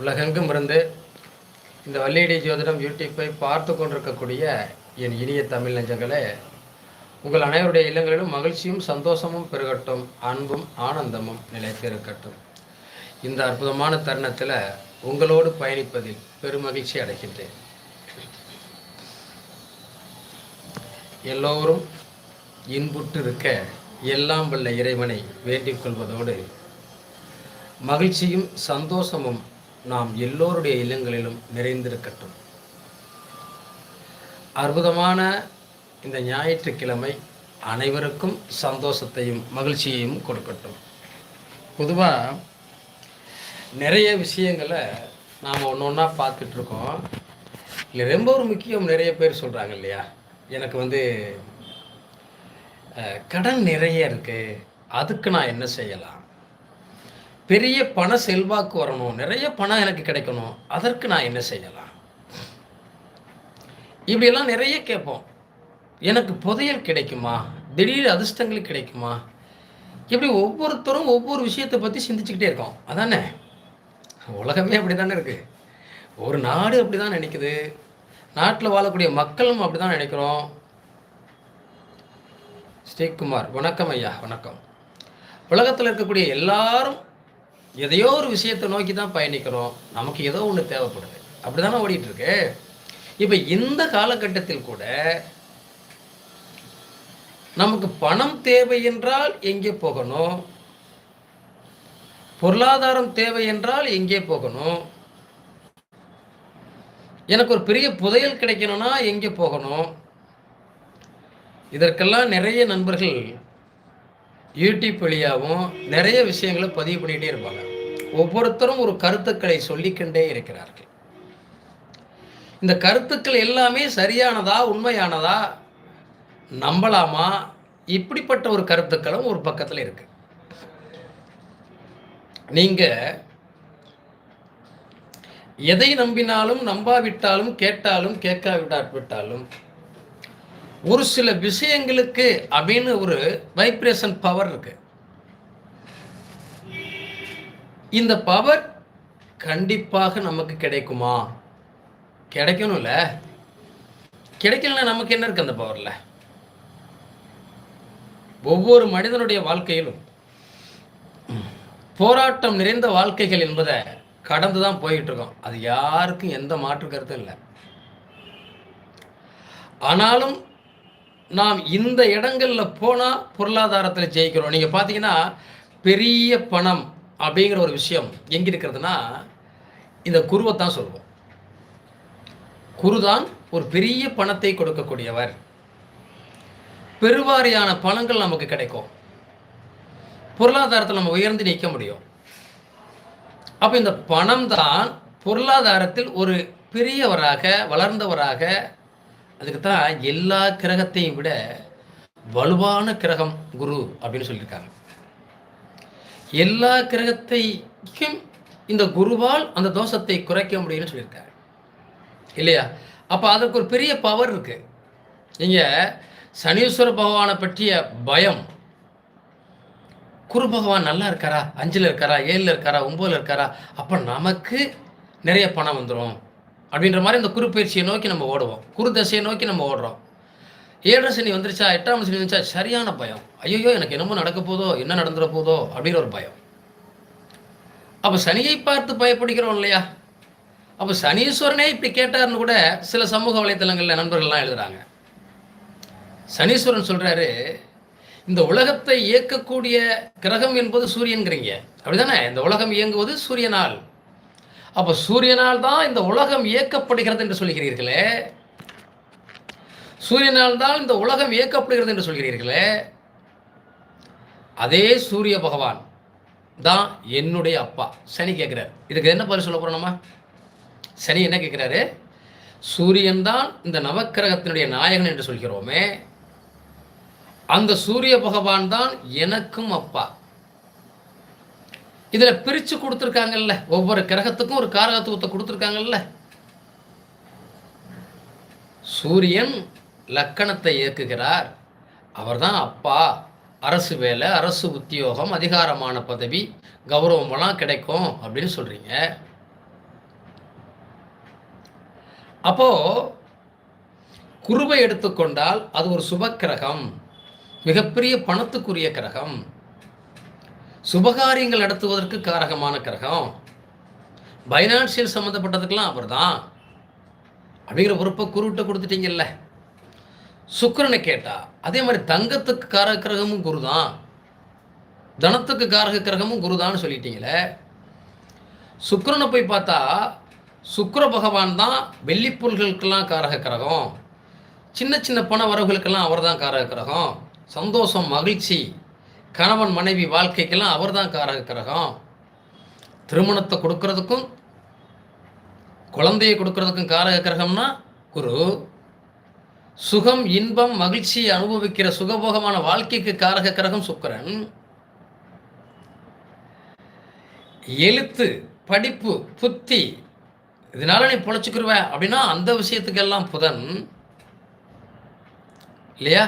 உலகெங்கும் இருந்து இந்த வள்ளியடி ஜோதிடம் யூடியூப்பை பார்த்து கொண்டிருக்கக்கூடிய என் இனிய தமிழ் நெஞ்சங்களே உங்கள் அனைவருடைய இல்லங்களிலும் மகிழ்ச்சியும் சந்தோஷமும் பெருகட்டும் அன்பும் ஆனந்தமும் நிலைத்திருக்கட்டும். இந்த அற்புதமான தருணத்தில் உங்களோடு பயணிப்பதில் பெருமகிழ்ச்சி அடைகின்றேன். எல்லோரும் இன்புற்று இருக்க எல்லாம் வல்ல இறைவனை வேண்டிக் கொள்வதோடு மகிழ்ச்சியும் சந்தோஷமும் நாம் எல்லோருடைய இல்லங்களிலும் நிறைந்திருக்கட்டும். அற்புதமான இந்த ஞாயிற்றுக்கிழமை அனைவருக்கும் சந்தோஷத்தையும் மகிழ்ச்சியையும் கொடுக்கட்டும். பொதுவாக நிறைய விஷயங்களை நாம் ஒன்று ஒன்றா பார்த்துட்ருக்கோம். இல்லை ரொம்ப ஒரு முக்கியம் நிறைய பேர் சொல்கிறாங்க இல்லையா? எனக்கு வந்து கடன் நிறைய இருக்குது அதுக்கு நான் என்ன செய்யலாம்? பெரிய பண செல்வாக்கு வரணும் நிறைய பணம் எனக்கு கிடைக்கணும் அதற்கு நான் என்ன செய்யலாம்? இப்படியெல்லாம் நிறைய கேட்போம். எனக்கு புதையல் கிடைக்குமா? திடீர் அதிர்ஷ்டங்கள் கிடைக்குமா? இப்படி ஒவ்வொருத்தரும் ஒவ்வொரு விஷயத்தை பற்றி சிந்திச்சுக்கிட்டே இருக்கோம். அதானே? உலகமே அப்படி தானே இருக்குது ஒரு நாடு அப்படி தான் நினைக்குது. நாட்டில் வாழக்கூடிய மக்களும் அப்படி தான் நினைக்கிறோம். ஸ்ரீகுமார் வணக்கம் ஐயா வணக்கம். உலகத்தில் இருக்கக்கூடிய எல்லாரும் எதையோ ஒரு விஷயத்தை நோக்கி தான் பயணிக்கிறோம். நமக்கு ஏதோ ஒன்று தேவைப்படுது. அப்படி தானே ஓடிட்டுருக்கு? இப்போ இந்த காலகட்டத்தில் கூட நமக்கு பணம் தேவை என்றால் எங்கே போகணும்? பொருளாதாரம் தேவை என்றால் எங்கே போகணும்? எனக்கு ஒரு பெரிய புதையல் கிடைக்கணும்னா எங்கே போகணும்? இதற்கெல்லாம் நிறைய நண்பர்கள் யூடியூப் வழியாகவும் நிறைய விஷயங்களை பதிவு பண்ணிகிட்டே இருப்பாங்க. ஒவ்வொருத்தரும் ஒரு கருத்துக்களை சொல்லிக்கொண்டே இருக்கிறார்கள். இந்த கருத்துக்கள் எல்லாமே சரியானதா உண்மையானதா? நம்பலாமா? இப்படிப்பட்ட ஒரு கருத்துக்களும் ஒரு பக்கத்தில் இருக்கு. நீங்க எதை நம்பினாலும் நம்பாவிட்டாலும் கேட்டாலும் கேட்காவிட்டாலும் ஒரு சில விஷயங்களுக்கு அப்படின்னு ஒரு வைப்ரேஷன் பவர் இருக்கு. இந்த பவர் கண்டிப்பாக நமக்கு கிடைக்குமா? கிடைக்கணும்ல கிடைக்கலன்னா நமக்கு என்ன இருக்கு அந்த பவர்ல ஒவ்வொரு மனிதனுடைய வாழ்க்கையிலும் போராட்டம் நிறைந்த வாழ்க்கைகள் என்பதை கடந்து தான் போயிட்டு இருக்கோம் அது யாருக்கும் எந்த மாற்று கருத்தும் இல்லை. ஆனாலும் நாம் இந்த இடங்களில் போனால் பொருளாதாரத்தில் ஜெயிக்கிறோம். நீங்கள் பார்த்தீங்கன்னா பெரிய பணம் அப்படிங்கிற ஒரு விஷயம் எங்கே இருக்கிறதுனா இந்த குருவை தான் சொல்லுவோம் குருதான் ஒரு பெரிய பணத்தை கொடுக்கக்கூடியவர். பெருவாரியான பணங்கள் நமக்கு கிடைக்கும். பொருளாதாரத்தில் நம்ம உயர்ந்து நிற்க முடியும். அப்போ இந்த பணம் தான் பொருளாதாரத்தில் ஒரு பெரியவராக வளர்ந்தவராக அதுக்கு தான் எல்லா கிரகத்தையும் விட வலுவான கிரகம் குரு அப்படின்னு சொல்லியிருக்காங்க. எல்லா கிரகத்தையும் இந்த குருவால் அந்த தோஷத்தை குறைக்க முடியும்னு சொல்லியிருக்காரு. இல்லையா? அப்போ அதற்கு ஒரு பெரிய பவர் இருக்கு. நீங்கள் சனீஸ்வர பகவானை பற்றிய பயம். குரு பகவான் நல்லா இருக்காரா? அஞ்சில் இருக்காரா? ஏழில் இருக்காரா? ஒம்போதில் இருக்காரா? அப்போ நமக்கு நிறைய பணம் வந்துடும் அப்படின்ற மாதிரி இந்த குறுப்பயிற்சியை நோக்கி நம்ம ஓடுவோம். குறு தசையை நோக்கி நம்ம ஓடுறோம். ஏழரை சனி வந்துருச்சா எட்டாம் சனி வந்துச்சா சரியான பயம். ஐயோ எனக்கு என்னமோ நடக்க போதோ என்ன நடந்துட போதோ அப்படின்னு ஒரு பயம். அப்போ சனியை பார்த்து பயப்படுகிறோம் இல்லையா? அப்போ சனீஸ்வரனே இப்படி கேட்டார்னு கூட சில சமூக வலைத்தளங்களில் நண்பர்கள்லாம் எழுதுறாங்க. சனீஸ்வரன் சொல்கிறாரு இந்த உலகத்தை இயக்கக்கூடிய கிரகம் என்பது சூரியன்கிறீங்க அப்படிதானே? இந்த உலகம் இயங்குவது சூரியனால். அப்போ சூரியனால் தான் இந்த உலகம் இயக்கப்படுகிறது என்று சொல்கிறீர்களே. சூரியனால் தான் இந்த உலகம் இயக்கப்படுகிறது என்று சொல்கிறீர்களே. அதே சூரிய பகவான் தான் என்னுடைய அப்பா. சனி கேட்குறாரு இதுக்கு என்ன பதில் சொல்ல போகிறோம் நம்ம? சனி என்ன கேட்குறாரு சூரியன் தான் இந்த நவக்கிரகத்தினுடைய நாயகன் என்று சொல்கிறோமே. அந்த சூரிய பகவான் தான் எனக்கும் அப்பா. இதில் பிரித்து கொடுத்துருக்காங்கல்ல. ஒவ்வொரு கிரகத்துக்கும் ஒரு காரகத்துவத்தை கொடுத்துருக்காங்கல்ல. சூரியன் லக்கணத்தை இயக்குகிறார். அவர்தான் அப்பா. அரசு வேலை அரசு உத்தியோகம் அதிகாரமான பதவி கௌரவமெல்லாம் கிடைக்கும் அப்படின்னு சொல்கிறீங்க அப்போ குருவை எடுத்துக்கொண்டால் அது ஒரு சுபக்கிரகம் மிகப்பெரிய பணத்துக்குரிய கிரகம். சுபகாரியங்கள் நடத்துவதற்கு காரகமான கிரகம். பைனான்சியல் சம்மந்தப்பட்டதுக்கெல்லாம் அவர் தான் அப்படிங்கிற பொறுப்பை குருவிட்ட கொடுத்துட்டீங்கல்ல. சுக்கரனை கேட்டா அதே மாதிரி தங்கத்துக்கு காரக கிரகமும் குரு தான் தனத்துக்கு காரக கிரகமும் குருதான்னு சொல்லிட்டீங்களே. சுக்கரனை போய் பார்த்தா சுக்கர பகவான் தான் வெள்ளிப்புல்களுக்கெல்லாம் காரக கிரகம். சின்ன சின்ன பண வரவுகளுக்கெல்லாம் அவர் தான் காரக கிரகம். சந்தோஷம் மகிழ்ச்சி. கணவன் மனைவி வாழ்க்கைக்கெல்லாம் அவர் தான் காரக கிரகம். திருமணத்தை கொடுக்கறதுக்கும் குழந்தையை கொடுக்கறதுக்கும் காரக கிரகம்னா குரு. சுகம் இன்பம் மகிழ்ச்சியை அனுபவிக்கிற சுகபோகமான வாழ்க்கைக்கு காரக கிரகம் சுக்கரன். எழுத்து படிப்பு புத்தி இதனால நீ பொழைச்சிக்கிருவ அப்படின்னா அந்த விஷயத்துக்கெல்லாம் புதன். இல்லையா?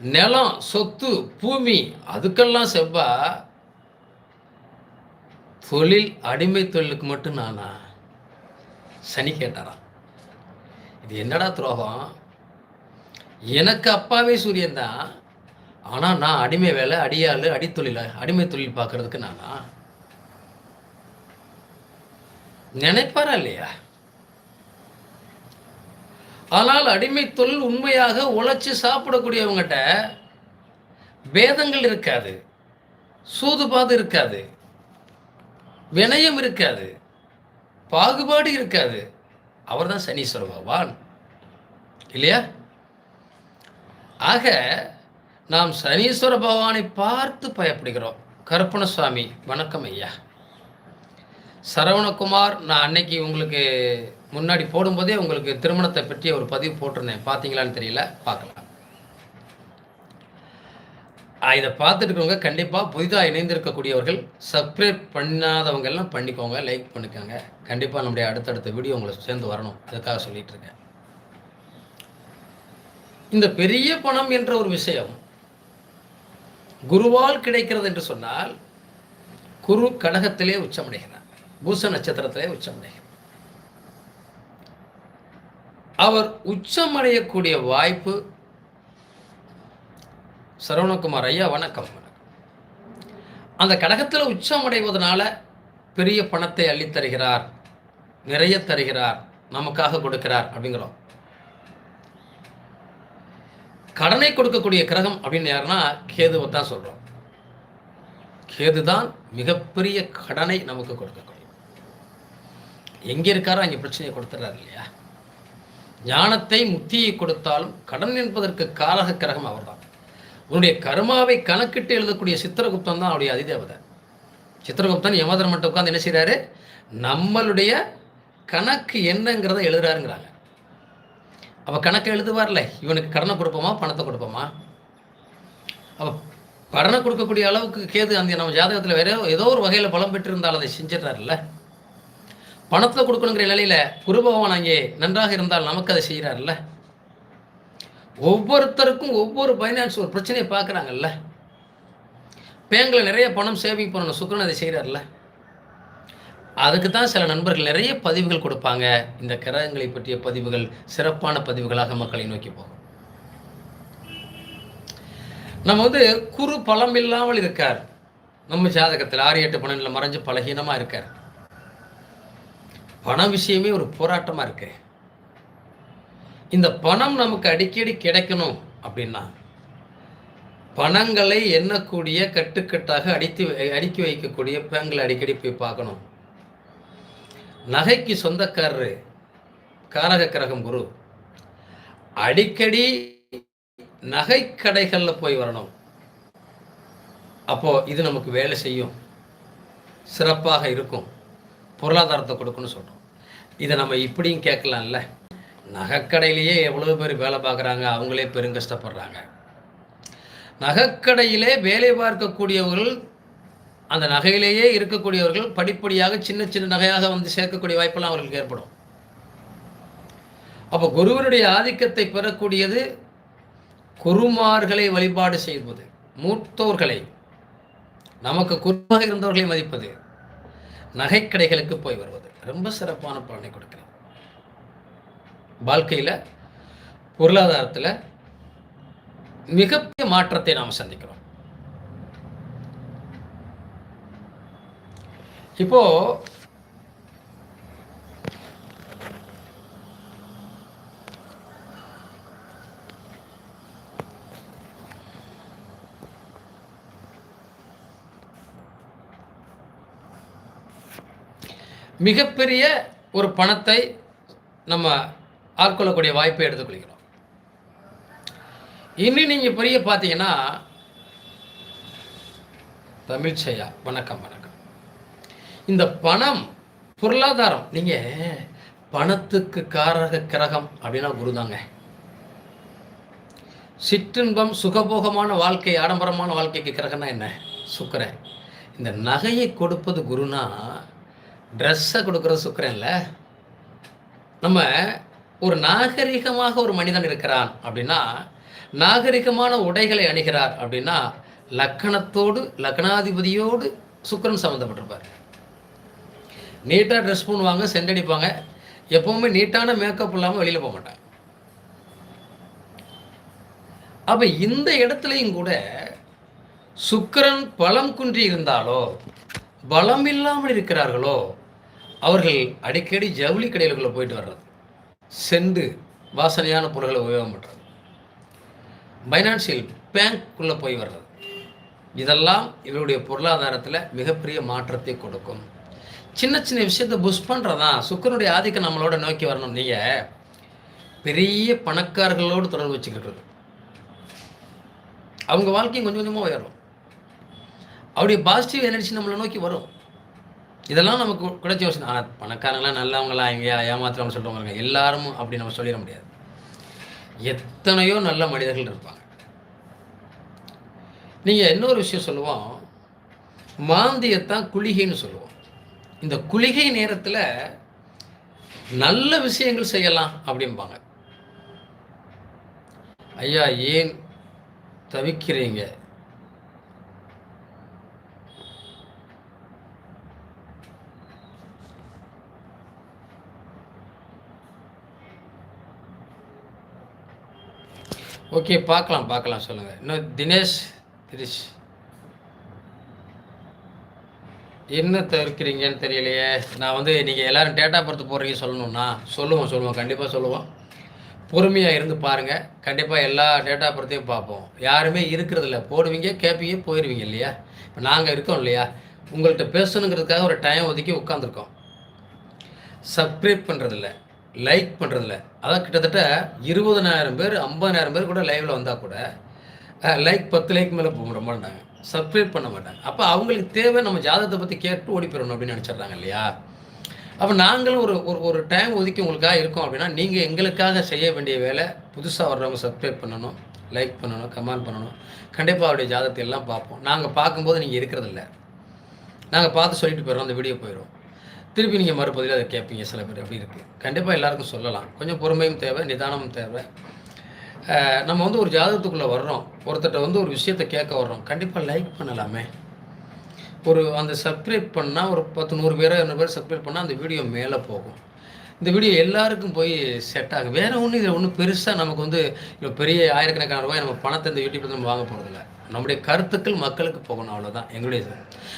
நிலம் சொத்து பூமி அதுக்கெல்லாம் செவ்வா தொழில் அடிமை தொழிலுக்கு மட்டும் நானா? சனி கேட்டாரா இது என்னடா துரோகம்? எனக்கு அப்பாவே சூரியன் தான். ஆனால் நான் அடிமை வேலை அடியாள் அடித்தொழில அடிமை தொழில் பார்க்கறதுக்கு நானா? நினைப்பாரா இல்லையா? ஆனால் அடிமை தொழில் உண்மையாக உழைச்சி சாப்பிடக்கூடியவங்ககிட்ட பேதங்கள் இருக்காது சூதுபாது இருக்காது வினயம் இருக்காது பாகுபாடு இருக்காது. அவர் தான் சனீஸ்வர பகவான். இல்லையா? ஆக நாம் சனீஸ்வர பகவானை பார்த்து பயப்படுகிறோம். கருப்பண சுவாமி வணக்கம் ஐயா. சரவணகுமார் நான் அன்னைக்கு உங்களுக்கு முன்னாடி போடும்போதே உங்களுக்கு திருமணத்தை பற்றி ஒரு பதிவு போட்டிருந்தேன். பார்த்தீங்களான்னு தெரியல. பார்க்கலாம். இதை பார்த்துட்டு இருக்கவங்க கண்டிப்பாக புதிதாக இணைந்திருக்கக்கூடியவர்கள் சப்ஸ்கிரைப் பண்ணாதவங்க எல்லாம் பண்ணிக்கோங்க லைக் பண்ணிக்கோங்க. கண்டிப்பாக நம்முடைய அடுத்தடுத்த வீடியோ உங்களை சேர்ந்து வரணும். அதுக்காக சொல்லிகிட்டு இருக்கேன் இந்த பெரிய பணம் என்ற ஒரு விஷயம் குருவால் கிடைக்கிறது என்று சொன்னால் குரு கடகத்திலே உச்சமடைகிறார். பூச நட்சத்திரத்திலே உச்சமடைகிறார். அவர் உச்சமடையக்கூடிய வாய்ப்பு சரவணகுமார் ஐயா வணக்கம். அந்த கடகத்தில் உச்சம் அடைவதனால பெரிய பணத்தை அள்ளித்தருகிறார் நிறைய தருகிறார் நமக்காக கொடுக்கிறார் அப்படிங்கிறோம். கடனை கொடுக்கக்கூடிய கிரகம் அப்படின்னு யாருன்னா கேதுவை தான் சொல்கிறோம் கேது தான் மிகப்பெரிய கடனை நமக்கு கொடுக்கக்கூடிய. எங்கே இருக்காரோ அங்கே பிரச்சனையை கொடுத்துறாரு இல்லையா? ஞானத்தை முத்தியை கொடுத்தாலும் கடன் என்பதற்கு காலக கிரகம் அவர்தான். உன்னுடைய கர்மாவை கணக்கிட்டு எழுதக்கூடிய சித்திரகுப்தன் தான் அவருடைய அதிதேவதை. சித்திரகுப்தன் யமதர்மன்ட்ட உட்காந்து என்ன செய்கிறாரு நம்மளுடைய கணக்கு என்னங்கிறத எழுதுறாருங்கிறாங்க. அப்போ கணக்கு எழுதுவார்ல இவனுக்கு கடனை கொடுப்போமா பணத்தை கொடுப்போமா? அப்போ கடனை கொடுக்கக்கூடிய அளவுக்கு கேது அந்த நம்ம ஜாதகத்தில் வேற ஏதோ ஒரு வகையில் பலம் பெற்றிருந்தால் அதை செஞ்சிடறாருல்ல. பணத்தை கொடுக்கணுங்கிற நிலையில குரு பகவான் அங்கே நன்றாக இருந்தால் நமக்கு அதை செய்கிறாருல்ல ஒவ்வொருத்தருக்கும் ஒவ்வொரு ஃபைனான்ஸ் ஒரு பிரச்சனையை பார்க்குறாங்கல்ல. பேங்கில் நிறைய பணம் சேவிங் பண்ணணும் சுக்கரன் அதை செய்கிறார்ல. அதுக்கு தான் சில நண்பர்கள் நிறைய பதிவுகள் கொடுப்பாங்க. இந்த கிரகங்களை பற்றிய பதிவுகள் சிறப்பான பதிவுகளாக மக்களை நோக்கி போகும். நம்ம வந்து குறு பலம் இல்லாமல் இருக்கார். நம்ம ஜாதகத்தில் ஆறு எட்டு பன்னெண்டில் மறைஞ்சு பலகீனமாக இருக்கார். பண விஷயமே ஒரு போராட்டமாக இருக்கு. இந்த பணம் நமக்கு அடிக்கடி கிடைக்கணும் அப்படின்னா பணங்களை எண்ணக்கூடிய கட்டுக்கட்டாக அடித்து அடுக்கி வைக்கக்கூடிய பேங்களை அடிக்கடி போய் பார்க்கணும். நகைக்கு சொந்தக்காரரு காரக கிரகம் குரு அடிக்கடி நகைக்கடைகளில் போய் வரணும். அப்போது இது நமக்கு வேலை செய்யும். சிறப்பாக இருக்கும். பொருளாதாரத்தை கொடுக்குன்னு சொல்கிறோம் இதை நம்ம இப்படியும் கேட்கலாம்ல? நகைக்கடையிலேயே எவ்வளோ பேர் வேலை பார்க்குறாங்க அவங்களே பெருங்கஷ்டப்படுறாங்க நகைக்கடையிலே வேலை பார்க்கக்கூடியவர்கள் அந்த நகையிலேயே இருக்கக்கூடியவர்கள் படிப்படியாக சின்ன சின்ன நகையாக வந்து சேர்க்கக்கூடிய வாய்ப்பெல்லாம் அவர்களுக்கு ஏற்படும். அப்போ குருவனுடைய ஆதிக்கத்தை பெறக்கூடியது குருமார்களை வழிபாடு செய்வது மூத்தோர்களை நமக்கு குருவாக இருந்தவர்களை மதிப்பது. நகைக்கடைகளுக்கு போய் வருவது. ரொம்ப சிறப்பான பலனை கொடுக்கிறது. வாழ்க்கையில் பொருளாதாரத்தில் மிகப்பெரிய மாற்றத்தை நாம் சந்திக்கிறோம். இப்போ மிகப்பெரிய ஒரு பணத்தை நம்ம ஆட்கொள்ளக்கூடிய வாய்ப்பை எடுத்துக்கொள்கிறோம். இன்னும் நீங்கள் பெரிய பார்த்தீங்கன்னா தமிழ்ச்சையா வணக்கம் வணக்கம். இந்த பணம் பொருளாதாரம் நீங்கள் பணத்துக்கு காரக கிரகம் அப்படின்னா குருதாங்க. சிற்றின்பம் சுகபோகமான வாழ்க்கை ஆடம்பரமான வாழ்க்கைக்கு கிரகம்னா என்ன? சுக்கரன். இந்த நகையை கொடுப்பது குருனா ட்ரெஸ்ஸை கொடுக்குற சுக்கரன்ல நம்ம ஒரு நாகரிகமாக ஒரு மனிதன் இருக்கிறான் அப்படின்னா நாகரிகமான உடைகளை அணிகிறார் அப்படின்னா லக்கணத்தோடு லக்னாதிபதியோடு சுக்கரன் சம்மந்தப்பட்டிருப்பார் நீட்டாக ட்ரெஸ் பண்ணுவாங்க செண்டடிப்பாங்க எப்பவுமே நீட்டான மேக்கப் இல்லாமல் வெளியில் போக மாட்டாங்க அப்போ இந்த இடத்துலையும் கூட சுக்கரன் பலம் குன்றி இருந்தாலோ பலம் இல்லாமல் இருக்கிறார்களோ அவர்கள் அடிக்கடி ஜவுளி கடைகளுக்குள்ளே போயிட்டு வர்றது. சென்று வாசனையான பொருள்களை உபயோகம் பண்ணுறது பைனான்சியல் பேங்க்குள்ளே போய் வர்றது. இதெல்லாம் இவருடைய பொருளாதாரத்தில் மிகப்பெரிய மாற்றத்தை கொடுக்கும். சின்ன சின்ன விஷயத்தை புஷ் பண்ணுறதான் சுக்கரனுடைய ஆதிக்கம் நம்மளோட நோக்கி வரணும். நீங்கள் பெரிய பணக்காரர்களோடு தொடர்பு வச்சுக்கிறது அவங்க வாழ்க்கையும் கொஞ்சம் கொஞ்சமாக உயரும். அவருடைய பாசிட்டிவ் எனர்ஜி நம்மளை நோக்கி வரும். இதெல்லாம் நமக்கு கிடைச்ச யோசனை ஆனால் பணக்காரங்களாம் நல்லவங்களா எங்கேயா ஏமாத்துறவங்க சொல்கிறவங்க எல்லாரும் அப்படி நம்ம சொல்லிட முடியாது. எத்தனையோ நல்ல மனிதர்கள் இருப்பாங்க. நீங்கள் இன்னொரு விஷயம் சொல்லுவோம். மாந்தியத்தான் குளிகைன்னு சொல்லுவோம். இந்த குளிகை நேரத்தில் நல்ல விஷயங்கள் செய்யலாம் அப்படிம்பாங்க. ஐயா ஏன் தவிக்கிறீங்க? ஓகே பார்க்கலாம் பார்க்கலாம் சொல்லுங்கள் இன்னும் தினேஷ் திரிஷ். என்ன தவிர்க்கிறீங்கன்னு தெரியலையே. நான் வந்து நீங்கள் எல்லோரும் டேட்டா பர்த் போடுறீங்க சொல்லணும்னா சொல்லுவோம் சொல்லுவோம் கண்டிப்பாக சொல்லுவோம். பொறுமையாக இருந்து பாருங்கள் கண்டிப்பாக எல்லா டேட்டா பர்த்தையும் பார்ப்போம். யாருமே இருக்கிறதில்ல. போடுவீங்க கேட்பீங்க போயிடுவீங்க இல்லையா? இப்போ நாங்கள் இருக்கோம் இல்லையா? உங்கள்கிட்ட பேசணுங்கிறதுக்காக ஒரு டைம் ஒதுக்கி உட்காந்துருக்கோம் சப்ஸ்கிரைப் பண்ணுறதில்ல லைக் பண்ணுறதில்ல அதான் கிட்டத்தட்ட இருபதனாயிரம் பேர் ஐம்பதாயிரம் பேர் கூட லைவில் வந்தால் கூட லைக் பத்து லைக் மேலே போக மாட்டாங்க சப்ஸ்கிரைப் பண்ண மாட்டாங்க. அப்போ அவங்களுக்கு தேவை நம்ம ஜாதகத்தை பற்றி கேட்டு ஓடி போயிடணும் அப்படின்னு நினச்சிட்றாங்க இல்லையா? அப்போ நாங்களும் ஒரு ஒரு ஒரு டைம் ஒதுக்கி உங்களுக்காக இருக்கோம் அப்படின்னா நீங்கள் எங்களுக்காக செய்ய வேண்டிய வேலை புதுசாக வர்றவங்க சப்ஸ்கிரைப் பண்ணணும் லைக் பண்ணணும் கமெண்ட் பண்ணணும். கண்டிப்பாக அவருடைய ஜாதகத்தை எல்லாம் பார்ப்போம். நாங்கள் பார்க்கும்போது நீங்கள் இருக்கிறதில்ல. நாங்கள் பார்த்து சொல்லிட்டு போயிடுறோம் அந்த வீடியோ போயிடும். திருப்பி நீங்கள் மறுபதில் அதை கேட்பீங்க சில பேர். எப்படி இருக்குது கண்டிப்பாக எல்லாருக்கும் சொல்லலாம். கொஞ்சம் பொறுமையும் தேவை நிதானமும் தேவை. நம்ம வந்து ஒரு ஜாதகத்துக்குள்ளே வர்றோம். ஒருத்தட்ட வந்து ஒரு விஷயத்தை கேட்க வர்றோம். கண்டிப்பாக லைக் பண்ணலாமே. ஒரு அந்த சப்ஸ்கிரைப் பண்ணால் ஒரு பத்து நூறு பேரோ இரநூறு பேர் சப்ஸ்கிரைப் பண்ணால் அந்த வீடியோ மேலே போகும். இந்த வீடியோ எல்லாருக்கும் போய் செட் ஆகும். வேறு ஒன்றும் இதில் ஒன்றும் பெருசாக நமக்கு வந்து இப்போ பெரிய ஆயிரக்கணக்கான ரூபாய் நம்ம பணத்தை இந்த யூடியூப்பில் நம்ம வாங்க போகிறதில்ல நம்முடைய கருத்துக்கள் மக்களுக்கு போகணும் அவ்வளோதான் எங்களுடைய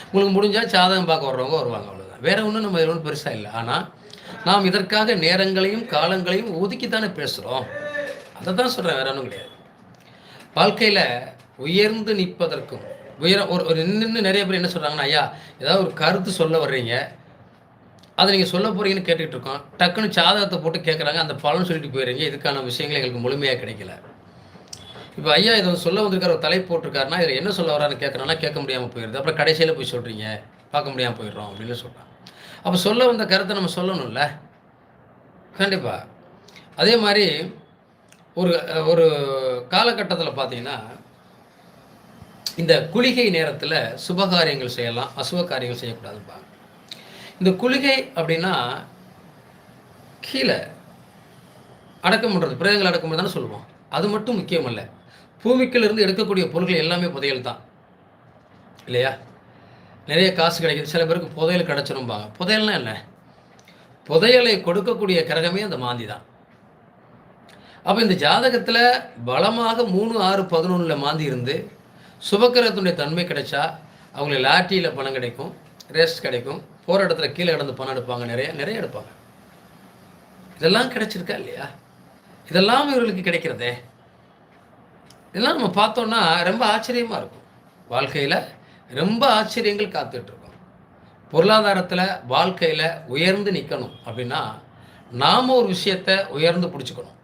உங்களுக்கு முடிஞ்சால் சாதகம் பார்க்க வர்றவங்க வருவாங்க அவ்வளோ வேறு ஒன்றும் நம்ம இதில் ஒன்றும் பெருசாக இல்லை. ஆனால் நாம் இதற்காக நேரங்களையும் காலங்களையும் ஒதுக்கி தானே பேசுகிறோம் அதை தான் சொல்கிறேன் வேற ஒன்றும் கிடையாது. வாழ்க்கையில் உயர்ந்து நிற்பதற்கும் உயர ஒரு ஒரு நின்று நிறைய பேர் என்ன சொல்கிறாங்கன்னா ஐயா ஏதாவது ஒரு கருத்து சொல்ல வர்றீங்க. அதை நீங்கள் சொல்ல போகிறீங்கன்னு கேட்டுக்கிட்டு இருக்கோம். டக்குன்னு சாதகத்தை போட்டு கேட்குறாங்க அந்த பலன் சொல்லிட்டு போயிடுறீங்க. இதுக்கான விஷயங்கள் எங்களுக்கு முழுமையாக கிடைக்கல. இப்போ ஐயா இதை சொல்ல வந்திருக்கார் ஒரு தலை போட்டிருக்காருன்னா இதில் என்ன சொல்ல வரான்னு கேட்குறாங்கன்னா கேட்க முடியாமல் போயிடுது. அப்புறம் கடைசியில் போய் சொல்கிறீங்க பார்க்க முடியாமல் போயிடுறோம் அப்படின்னு சொல்கிறாங்க அப்போ சொல்ல வந்த கருத்தை நம்ம சொல்லணும்ல? கண்டிப்பாக அதே மாதிரி ஒரு ஒரு காலகட்டத்தில் பார்த்தீங்கன்னா இந்த குளிகை நேரத்தில் சுபகாரியங்கள் செய்யலாம் அசுப காரியங்கள் செய்யக்கூடாதுப்பாங்க இந்த குளிகை அப்படின்னா கீழே அடக்கம் பண்ணுறது பிரேதங்கள் அடக்கம் தானே சொல்லுவோம். அது மட்டும் முக்கியம் பூமிக்கிலிருந்து எடுக்கக்கூடிய பொருட்கள் எல்லாமே புதையல் தான். இல்லையா? நிறைய காசு கிடைக்குது. சில பேருக்கு புதையல் கிடச்சிரும்பாங்க புதையல்னா என்ன? புதையலை கொடுக்கக்கூடிய கிரகமே அந்த மாந்தி தான். அப்போ இந்த ஜாதகத்தில் பலமாக மூணு ஆறு பதினொன்றில் மாந்தி இருந்து சுபக்கிரகத்தினுடைய தன்மை கிடைச்சா அவங்களுக்கு லாட்டியில் பணம் கிடைக்கும் ரெஸ்ட் கிடைக்கும். போகிற இடத்துல கீழே கிடந்து பணம் எடுப்பாங்க நிறைய நிறைய எடுப்பாங்க. இதெல்லாம் கிடைச்சிருக்கா இல்லையா? இதெல்லாம் இவர்களுக்கு கிடைக்கிறதே. இதெல்லாம் நம்ம பார்த்தோன்னா ரொம்ப ஆச்சரியமாக இருக்கும். வாழ்க்கையில் ரொம்ப ஆச்சரியங்கள் காத்துட்ருக்கோம். பொருளாதாரத்தில் வாழ்க்கையில் உயர்ந்து நிற்கணும் அப்படின்னா நாம் ஒரு விஷயத்தை உயர்ந்து பிடிச்சிக்கணும்.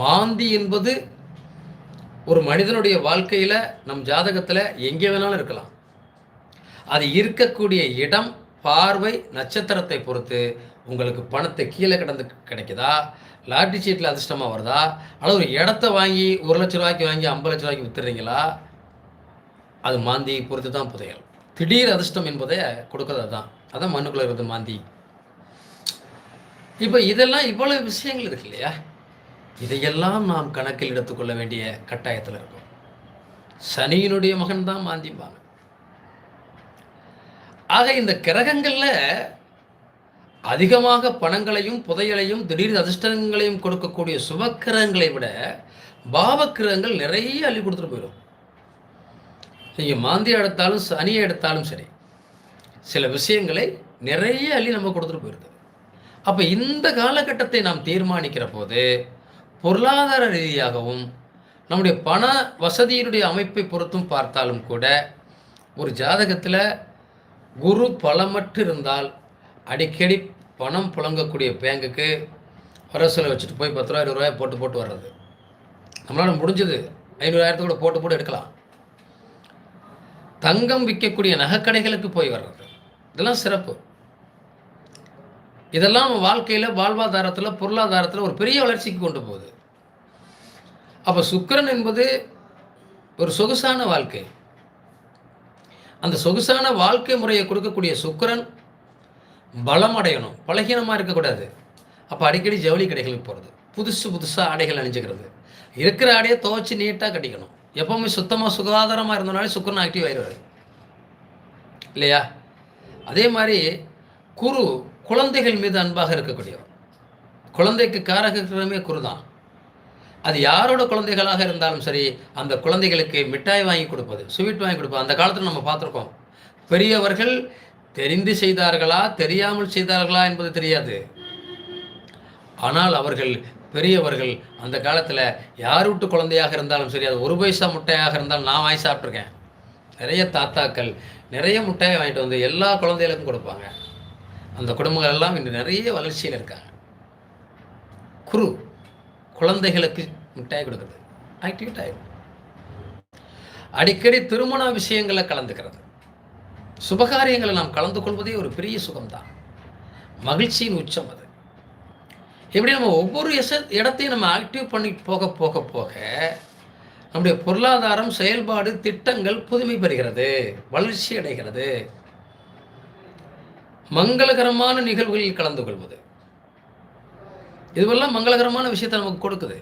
மாந்தி என்பது ஒரு மனிதனுடைய வாழ்க்கையில் நம் ஜாதகத்தில் எங்கே வேணாலும் இருக்கலாம். அது இருக்கக்கூடிய இடம் பார்வை நட்சத்திரத்தை பொறுத்து உங்களுக்கு பணத்தை கீழே கிடந்து கிடைக்குதா? லாட்டரி சீட்டில் அதிர்ஷ்டமாக வருதா? அல்லது ஒரு இடத்த வாங்கி ஒரு லட்ச ரூபாய்க்கு வாங்கி ஐம்பது லட்ச ரூபாய்க்கு வித்துறீங்களா அது மாந்தியை பொறுத்து தான் புதையல். திடீர் அதிர்ஷ்டம் என்பதை கொடுக்கறது அதான் அதான் மண்ணுக்குள்ள இருக்கிறது மாந்தி. இப்போ இதெல்லாம் இவ்வளவு விஷயங்கள் இருக்கு இல்லையா? இதையெல்லாம் நாம் கணக்கில் எடுத்துக்கொள்ள வேண்டிய கட்டாயத்தில் இருக்கும். சனியினுடைய மகன் தான் மாந்திம்பாங்க. ஆக இந்த கிரகங்களில் அதிகமாக பணங்களையும் புதையலையும் திடீர் அதிர்ஷ்டங்களையும் கொடுக்கக்கூடிய சுபக்கிரகங்களை விட பாவக்கிரகங்கள் நிறைய அள்ளி கொடுத்துட்டு போயிடும். நீங்கள் மாந்தி எடுத்தாலும் சனியை எடுத்தாலும் சரி சில விஷயங்களை நிறைய அள்ளி நம்ம கொடுத்துட்டு போயிருது. அப்போ இந்த காலகட்டத்தை நாம் தீர்மானிக்கிற போது பொருளாதார ரீதியாகவும் நம்முடைய பண வசதியினுடைய அமைப்பை பொறுத்தும் பார்த்தாலும் கூட ஒரு ஜாதகத்தில் குரு பலமற்று இருந்தால் அடிக்கடி பணம் புழங்கக்கூடிய பேங்குக்கு வரசில் வச்சுட்டு போய் பத்து ரூபா இருபது ரூபாய் போட்டு போட்டு வர்றது. நம்மளால் முடிஞ்சது ஐநூறாயிரத்து கூட போட்டு போட்டு எடுக்கலாம். தங்கம் விற்கக்கூடிய நகைக்கடைகளுக்கு போய் வர்றது. இதெல்லாம் சிறப்பு. இதெல்லாம் நம்ம வாழ்க்கையில் வாழ்வாதாரத்தில் பொருளாதாரத்தில் ஒரு பெரிய வளர்ச்சிக்கு கொண்டு போகுது. அப்போ சுக்கிரன் என்பது ஒரு சொகுசான வாழ்க்கை. அந்த சொகுசான வாழ்க்கை முறையை கொடுக்கக்கூடிய சுக்கிரன் பலம் அடையணும். பலகீனமாக இருக்கக்கூடாது. அப்போ அடிக்கடி ஜவுளி கடைகளுக்கு போகிறது புதுசு புதுசாக ஆடைகள் அணிஞ்சுக்கிறது. இருக்கிற ஆடையை துவைச்சி நீட்டாக கட்டிக்கணும். எப்பவுமே சுத்தமாக சுகாதாரமாக இருந்தனாலே சுக்கரன் ஆக்டிவ் ஆயிடுவார் இல்லையா? அதே மாதிரி குரு குழந்தைகள் மீது அன்பாக இருக்கக்கூடியவர். குழந்தைக்கு காரகமே குரு தான். அது யாரோட குழந்தைகளாக இருந்தாலும் சரி அந்த குழந்தைகளுக்கு மிட்டாய் வாங்கி கொடுப்பது ஸ்வீட் வாங்கி கொடுப்பது அந்த காலத்தில் நம்ம பார்த்துருக்கோம். பெரியவர்கள் தெரிந்து செய்தார்களா தெரியாமல் செய்தார்களா என்பது தெரியாது. ஆனால் அவர்கள் பெரியவர்கள் அந்த காலத்தில் யார் விட்டு குழந்தையாக இருந்தாலும் சரி அது ஒரு பைசா முட்டையாக இருந்தாலும் நான் வாங்கி சாப்பிட்ருக்கேன் நிறைய தாத்தாக்கள் நிறைய முட்டையை வாங்கிட்டு வந்து எல்லா குழந்தைகளுக்கும் கொடுப்பாங்க. அந்த குடும்பங்கள் எல்லாம் இன்று நிறைய வளர்ச்சியில் இருக்காங்க. குரு குழந்தைகளுக்கு மிட்டாய் கொடுக்குறது ஆக்டிவேட் ஆகிடும் அடிக்கடி திருமண விஷயங்களை கலந்துக்கிறது. சுபகாரியங்களை நாம் கலந்து கொள்வதே ஒரு பெரிய சுகம்தான். மகிழ்ச்சியின் உச்சம் அது. இப்படி நம்ம ஒவ்வொரு எச இடத்தையும் நம்ம ஆக்டிவ் பண்ணி போக போக போக நம்முடைய பொருளாதாரம் செயல்பாடு திட்டங்கள் புதுமை பெறுகிறது வளர்ச்சி அடைகிறது. மங்களகரமான நிகழ்வுகளில் கலந்து கொள்வது. இதுவெல்லாம் மங்களகரமான விஷயத்தை நமக்கு கொடுக்குது.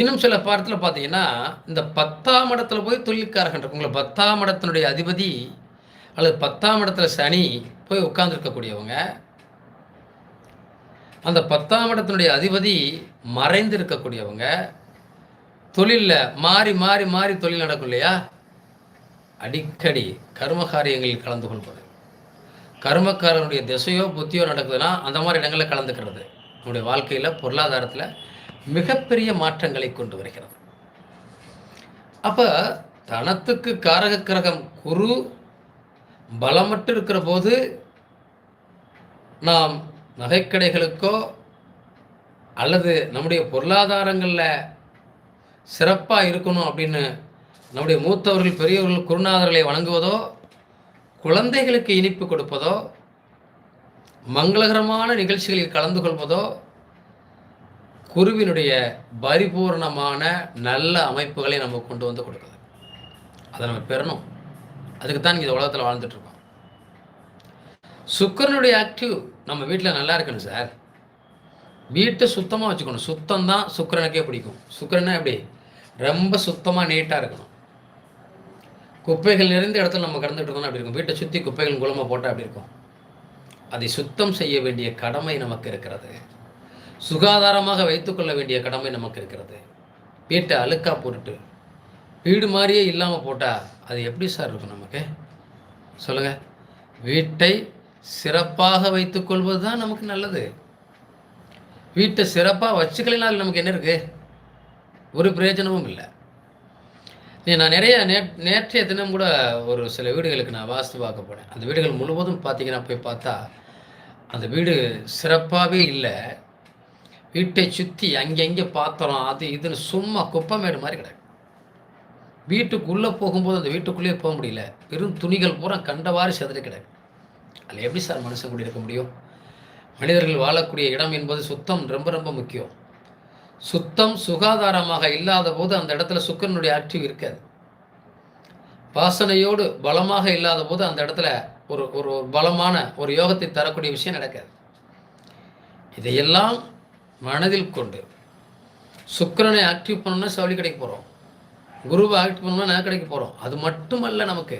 இன்னும் சில பாடத்தில் பார்த்தீங்கன்னா இந்த பத்தாம் இடத்துல போய் தொழில்காரகன் உங்களை பத்தாம் இடத்தினுடைய அதிபதி அல்லது பத்தாம் இடத்துல சனி போய் உட்கார்ந்துருக்கக்கூடியவங்க அந்த பத்தாம் இடத்தினுடைய அதிபதி மறைந்து இருக்கக்கூடியவங்க தொழிலில் மாறி மாறி மாறி தொழில் நடக்கும் இல்லையா? அடிக்கடி கர்ம காரியங்களில் கலந்து கொள்வது. கர்மக்காரனுடைய திசையோ புத்தியோ நடக்குதுன்னா அந்த மாதிரி இடங்களில் கலந்துக்கிறது. நம்முடைய வாழ்க்கையில் பொருளாதாரத்தில் மிகப்பெரிய மாற்றங்களை கொண்டு வருகிறது. அப்போ தனத்துக்கு காரக கிரகம் குரு பலமற்று இருக்கிற போது நாம் நகைக்கடைகளுக்கோ அல்லது நம்முடைய பொருளாதாரங்களில் சிறப்பாக இருக்கணும் அப்படின்னு நம்முடைய மூத்தவர்கள் பெரியவர்கள் குருநாதர்களை வணங்குவதோ குழந்தைகளுக்கு இனிப்பு கொடுப்பதோ மங்களகரமான நிகழ்ச்சிகளில் கலந்து கொள்வதோ குருவினுடைய பரிபூர்ணமான நல்ல அமைப்புகளை நம்ம கொண்டு வந்து கொடுக்குது அதை நம்ம பெறணும். அதுக்கு தான் இந்த உலகத்தில் வாழ்ந்துட்டுருக்கோம் சுக்கரனுடைய ஆக்டிவ் நம்ம வீட்டில் நல்லா இருக்கணும் சார். வீட்டை சுத்தமாக வச்சுக்கணும். சுத்தம் தான் சுக்கரனுக்கே பிடிக்கும். சுக்கரனா எப்படி? ரொம்ப சுத்தமாக நீட்டாக இருக்கணும். குப்பைகள் நிறைந்த இடத்துல நம்ம கடந்துட்டு இருக்கோம்னா அப்படி இருக்கும்? வீட்டை சுற்றி குப்பைகள் குளமாக போட்டால் அப்படி இருக்கும்? அதை சுத்தம் செய்ய வேண்டிய கடமை நமக்கு இருக்கிறது. சுகாதாரமாக வைத்துக்கொள்ள வேண்டிய கடமை நமக்கு இருக்கிறது. வீட்டை அழுக்கா போட்டுட்டு வீடு மாதிரியே இல்லாமல் போட்டால் அது எப்படி சார் இருக்கும் நமக்கு? சொல்லுங்கள் வீட்டை சிறப்பாக வைத்துக்கொள்வது தான் நமக்கு நல்லது. வீட்டை சிறப்பாக வச்சுக்கலைனால் நமக்கு என்ன இருக்குது ஒரு பிரயோஜனமும் இல்லை. நீ நான் நிறைய நே நேற்றைய தினம் கூட ஒரு சில வீடுகளுக்கு நான் வாஸ்து பார்க்க போனேன். அந்த வீடுகள் முழுவதும் பார்த்தீங்கன்னா போய் பார்த்தா அந்த வீடு சிறப்பாகவே இல்லை. வீட்டை சுற்றி அங்கங்கே பாத்திரம் அது இதுன்னு சும்மா குப்பமேடு மாதிரி கிடக்கு. வீட்டுக்குள்ளே போகும்போது அந்த வீட்டுக்குள்ளேயே போக முடியல. வெறும் துணிகள் பூரா கண்டவாறு செதறி கிடக்கு. அதில் எப்படி சார் மனுஷன் கூடி இருக்க முடியும்? மனிதர்கள் வாழக்கூடிய இடம் என்பது சுத்தம் ரொம்ப ரொம்ப முக்கியம். சுத்தம் சுகாதாரமாக இல்லாத போது அந்த இடத்துல சுக்கரனுடைய ஆக்டிவ் இருக்காது. வாசனையோடு பலமாக இல்லாத போது அந்த இடத்துல ஒரு ஒரு ஒரு பலமான ஒரு யோகத்தை தரக்கூடிய விஷயம் நடக்காது. இதையெல்லாம் மனதில் கொண்டு சுக்கரனை ஆக்டிவ் பண்ணணும்னா சவுளி கிடைக்க போகிறோம் குருவை ஆக்டிவ் பண்ணணும்னா நான் கிடைக்க போகிறோம் அது மட்டுமல்ல நமக்கு.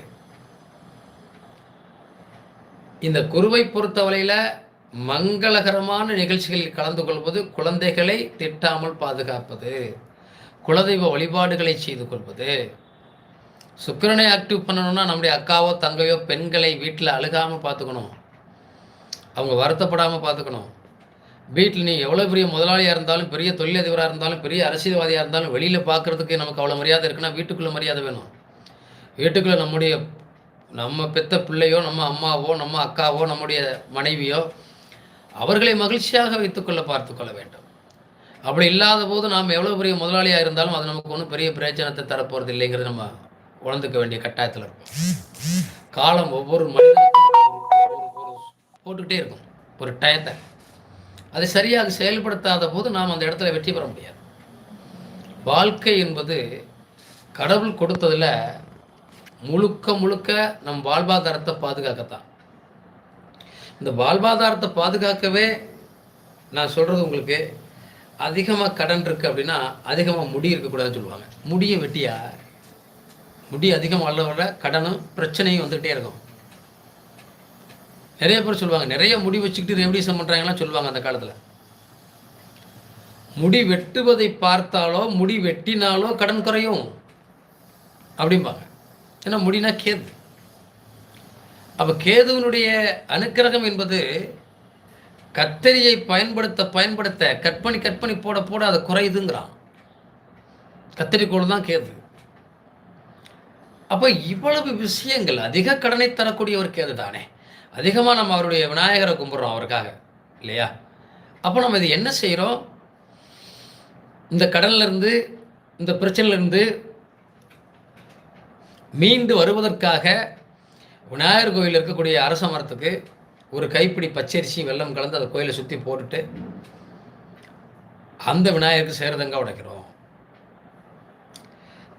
இந்த குருவை பொறுத்தவரையில் மங்களகரமான நிகழ்ச்சிகளில் கலந்து கொள்வது குழந்தைகளை திட்டாமல் பாதுகாப்பது குலதெய்வ வழிபாடுகளை செய்து கொள்வது. சுக்கரனை ஆக்டிவ் பண்ணணும்னா நம்முடைய அக்காவோ தங்கையோ பெண்களை வீட்டில் அழுகாமல் பார்த்துக்கணும். அவங்க வருத்தப்படாமல் பார்த்துக்கணும். வீட்டில் நீ எவ்வளோ பெரிய முதலாளியாக இருந்தாலும் பெரிய தொழிலதிபராக இருந்தாலும் பெரிய அரசியல்வாதியாக இருந்தாலும் வெளியில் பார்க்குறதுக்கு நமக்கு அவ்வளோ மரியாதை இருக்குன்னா வீட்டுக்குள்ளே மரியாதை வேணும். வீட்டுக்குள்ளே நம்முடைய நம்ம பெத்த பிள்ளையோ நம்ம அம்மாவோ நம்ம அக்காவோ நம்முடைய மனைவியோ அவர்களை மகிழ்ச்சியாக வைத்துக்கொள்ள பார்த்து கொள்ள வேண்டும். அப்படி இல்லாத போது நாம் எவ்வளோ பெரிய முதலாளியாக இருந்தாலும் அது நமக்கு ஒன்றும் பெரிய பிரயோஜனத்தை தரப்போகிறது இல்லைங்கிறது நம்ம உணர்ந்துக்க வேண்டிய கட்டாயத்தில் இருக்கும். காலம் ஒவ்வொரு மனிதனுக்கும் போட்டுக்கிட்டே இருக்கும். ஒரு டயத்தை. அதை சரியாக செயல்படுத்தாத போது நாம் அந்த இடத்துல வெற்றி பெற முடியாது. வாழ்க்கை என்பது கடவுள் கொடுத்ததில் முழுக்க முழுக்க நம் வாழ்வாதாரத்தை பாதுகாக்கத்தான். இந்த வாழ்வாதாரத்தை பாதுகாக்கவே நான் சொல்கிறது உங்களுக்கு அதிகமாக கடன் இருக்குது அப்படின்னா அதிகமாக முடி இருக்கக்கூடாதுன்னு சொல்லுவாங்க. முடியை வெட்டியா? முடி அதிகமாக வளர வர கடனும் பிரச்சனையும் வந்துகிட்டே இருக்கும். நிறைய பேர் சொல்லுவாங்க நிறைய முடி வச்சுக்கிட்டு ரெமடிசம் பண்ணுறாங்கலாம் சொல்லுவாங்க அந்த காலத்தில். முடி வெட்டுவதை பார்த்தாலோ முடி வெட்டினாலோ கடன் குறையும். அப்படிம்பாங்க. ஏன்னா முடினா கேது. அப்போ கேதுவனுடைய அனுக்கிரகம் என்பது கத்தரியை பயன்படுத்த பயன்படுத்த கற்பனை கற்பனை போட போட அது குறையுதுங்கிறான். கத்தரிக்கோள் தான் கேது. அப்போ இவ்வளவு விஷயங்கள் அதிக கடனை தரக்கூடிய ஒரு கேது தானே அதிகமாக நம்ம அவருடைய விநாயகரை கும்பிட்றோம் அவருக்காக இல்லையா? அப்போ நம்ம இது என்ன செய்கிறோம் இந்த கடன்லேருந்து இந்த பிரச்சனையிலேருந்து மீண்டு வருவதற்காக விநாயகர் கோயில் இருக்கக்கூடிய அரச மரத்துக்கு ஒரு கைப்பிடி பச்சரிசி வெள்ளம் கலந்து அந்த கோயிலை சுற்றி போட்டுட்டு அந்த விநாயகருக்கு சேரதங்க உடைக்கிறோம்.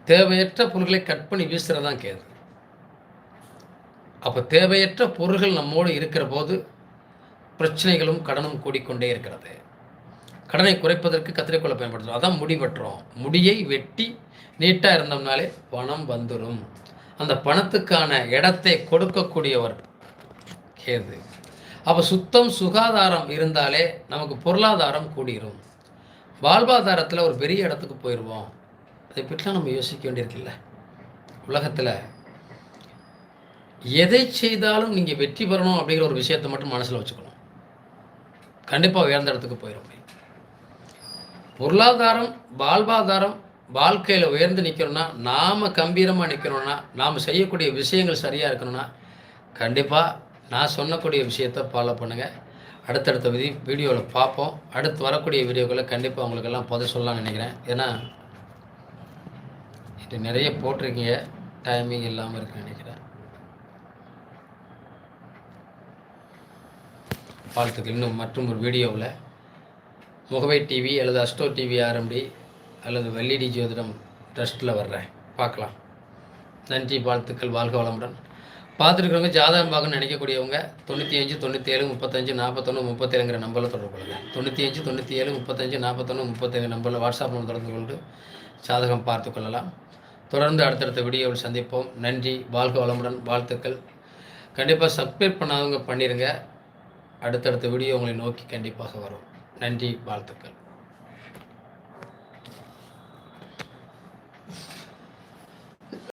தேவையற்ற பொருள்களை கட் பண்ணி வீசுகிறதான் கேது அப்போ தேவையற்ற பொருள்கள் நம்மோடு இருக்கிற போது பிரச்சனைகளும் கடனும் கூடிக்கொண்டே இருக்கிறது. கடனை குறைப்பதற்கு கத்திரிக்கோளை பயன்படுத்துகிறோம் அதான் முடி வெட்டுறோம். முடியை வெட்டி நீட்டாக இருந்தோம்னாலே பணம் வந்துடும் அந்த பணத்துக்கான இடத்தை கொடுக்கக்கூடியவர் கேது. அப்போ சுத்தம் சுகாதாரம் இருந்தாலே நமக்கு பொருளாதாரம் கூடிரும். வாழ்வாதாரத்தில் ஒரு பெரிய இடத்துக்கு போயிடுவோம் அதை பற்றிலாம் நம்ம யோசிக்க வேண்டியிருக்குல்ல. உலகத்தில் எதை செய்தாலும் நீங்கள் வெற்றி பெறணும் அப்படிங்கிற ஒரு விஷயத்தை மட்டும் மனசில் வச்சுக்கணும். கண்டிப்பாக உயர்ந்த இடத்துக்கு போயிடும் பொருளாதாரம் வாழ்வாதாரம் வாழ்க்கையில் உயர்ந்து நிற்கணும்னா நாம் கம்பீரமாக நிற்கணும்னா நாம் செய்யக்கூடிய விஷயங்கள் சரியாக இருக்கணும்னா கண்டிப்பாக நான் சொன்னக்கூடிய விஷயத்தை ஃபாலோ பண்ணுங்கள் அடுத்தடுத்த விதி வீடியோவில் பார்ப்போம். அடுத்து வரக்கூடிய வீடியோக்களை கண்டிப்பாக உங்களுக்கெல்லாம் பதில் சொல்லலாம்னு நினைக்கிறேன். ஏன்னா இது நிறைய போட்டிருக்கீங்க. டைமிங் இல்லாமல் இருக்குன்னு நினைக்கிறேன். வாழ்த்துக்கள். இன்னும் மற்றும் ஒரு வீடியோவில். முகவை டிவி அல்லது அஸ்டோ டிவி ஆரம்பி அல்லது வெள்ளிடி ஜோதிடம் ட்ரஸ்ட்டில் வர்றேன். பார்க்கலாம். நன்றி வாழ்த்துக்கள் வாழ்க வளமுடன். பார்த்துருக்கிறவங்க ஜாதகம் பார்க்கணும்னு நினைக்கக்கூடியவங்க தொண்ணூற்றி அஞ்சு தொண்ணூற்றி ஏழு முப்பத்தஞ்சு நாற்பத்தொன்று முப்பத்தேழுங்கிற நம்பரில் தொடர்பு கொள்ளுங்கள் தொண்ணூற்றி அஞ்சு தொண்ணூற்றி ஏழு முப்பத்தஞ்சு நாற்பத்தொன்று முப்பத்தேழு நம்பரில் வாட்ஸ்அப் மூலம் தொடர்பு கொண்டு ஜாதகம் பார்த்து கொள்ளலாம். தொடர்ந்து அடுத்தடுத்த வீடியோவில் சந்திப்போம். நன்றி வாழ்க வளமுடன் வாழ்த்துக்கள். கண்டிப்பாக சப்ஸ்கிரைப் பண்ணாதவங்க பண்ணிடுங்க அடுத்தடுத்த வீடியோ உங்களை நோக்கி கண்டிப்பாக வரும். நன்றி வாழ்த்துக்கள்.